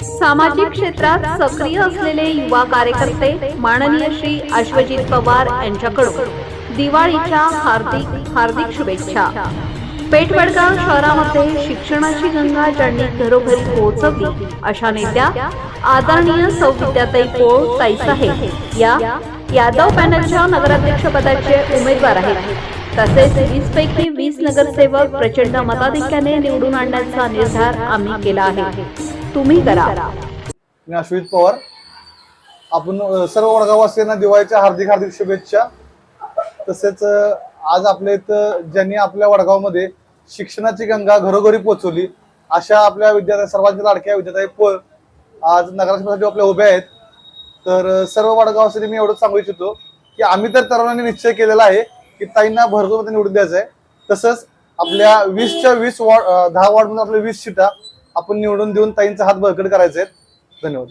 सामाजिक क्षेत्रात सक्रिय असलेले युवा कार्यकर्ते माननीय श्री अश्वजित पवार यांच्याकडून दिवाळीच्या हार्दिक हार्दिक शुभेच्छा. पेठवडगाव शहरामध्ये शिक्षणाची गंगा ज्यांनी घरोघरी पोहोचवली अशा नेत्या आदरणीय सौ विद्याताई पोळ ताईसाहेब या यादव पॅनलच्या नगराध्यक्ष पदाचे उमेदवार आहेत. तसेच वीस पैकी वीस नगरसेवक प्रचंड मताधिक्याने निवडून आणण्याचा निर्धार आम्ही केला आहे. तुम्ही करा. मी अश्वित पवार. आपण सर्व वडगाववासियांना दिवाळीच्या हार्दिक हार्दिक शुभेच्छा. तसेच आज आपल्या इथं ज्यांनी आपल्या वडगावमध्ये शिक्षणाची गंगा घरोघरी पोहोचवली अशा आपल्या विद्यार्थ्या सर्वांच्या लाडक्या विद्यार्थी पळ आज नगराध्यक्षासाठी आपल्या उभ्या आहेत. तर सर्व वडगावसाठी मी एवढंच सांगू इच्छितो की आम्ही तर तरुणांनी निश्चय केलेला आहे की ताईंना भरपूर निवडून द्यायचं आहे तसंच आपल्या वीसच्या वीस वॉर्ड दहा वॉर्डमध्ये आपल्या वीस सीटा आपण निवडून देऊन ताईंचा हात बळकट करायचे आहेत धन्यवाद.